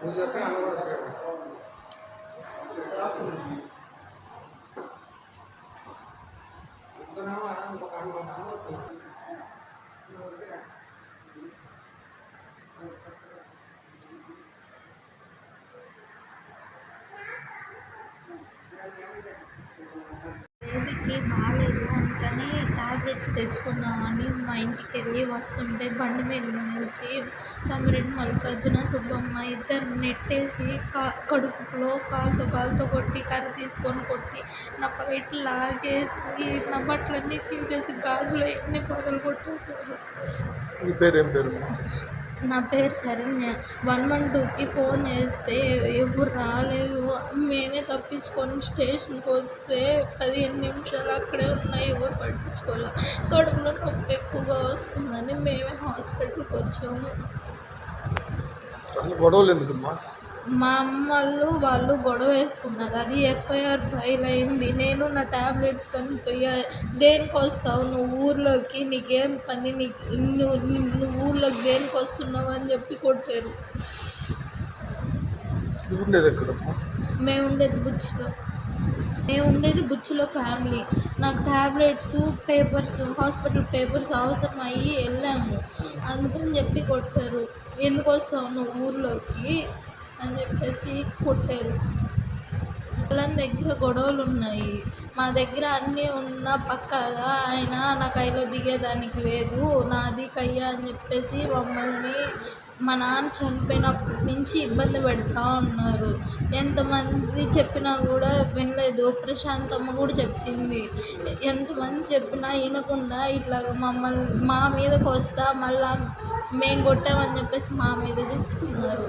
বুঝতে আমার బేబీకి బాగాలేదు అందుకని టాబ్లెట్స్ తెచ్చుకుందామని మా ఇంటికి వెళ్ళి వస్తుంటే బండి మీద నుంచి తమిరెడ్డి మల్లికార్జున సుబ్బమ్మ ఇద్దరు నెట్టేసి కా కడుపులో కాలుతో కాలుతో కొట్టి కర్ర తీసుకొని కొట్టి నా పైట్ లాగేసి నా బట్టలన్నీ చించేసి గాజులు ఎన్ని పగలు కొట్టేసారు పేరు ఏం పేరు? నా పేరు శరణ్య వన్ వన్ టూకి ఫోన్ చేస్తే ఎవరు రాలేదు. మేమే తప్పించుకొని స్టేషన్కి వస్తే పదిహేను నిమిషాలు అక్కడే ఉన్నాయి ఎవరు పట్టించుకోలే. కడుపులో నొప్పి ఎక్కువగా వస్తుందని మేమే హాస్పిటల్కి వచ్చాము. అసలు గొడవలు ఎందుకమ్మా? మా అమ్మ వాళ్ళు వాళ్ళు గొడవ వేసుకున్నారు. అది ఎఫ్ఐఆర్ ఫైల్ అయింది. నేను నా టాబ్లెట్స్ కనుక దేనికి వస్తావు నువ్వు ఊర్లోకి నీకేం పని? నీకు నువ్వు నువ్వు ఊర్లోకి దేనికి వస్తున్నావు అని చెప్పి కొట్టారు. మేము ఉండేది బుచ్చిలో. మేము ఉండేది బుచ్చిలో ఫ్యామిలీ. నాకు ట్యాబ్లెట్స్ పేపర్స్ హాస్పిటల్ పేపర్స్ అవసరం అయ్యి వెళ్ళాము. అందుకని చెప్పి కొట్టారు. ఎందుకు వస్తావు నువ్వు ఊర్లోకి? అని చెప్పేసి కొట్టారు. వాళ్ళ దగ్గర గొడవలు ఉన్నాయి మా దగ్గర అన్నీ ఉన్న పక్కగా ఆయన నా కైలో దిగేదానికి లేదు నాది కయ్యా అని చెప్పేసి మమ్మల్ని మా నాన్న చనిపోయినప్పటి నుంచి ఇబ్బంది పెడతా ఉన్నారు. ఎంతమంది చెప్పినా కూడా వినలేదు. ప్రశాంతమ్మ కూడా చెప్పింది. ఎంతమంది చెప్పినా వినకుండా ఇట్లా మమ్మల్ని మా మీదకి వస్తా మళ్ళా మేము కొట్టామని చెప్పేసి మా మీద చెప్తున్నారు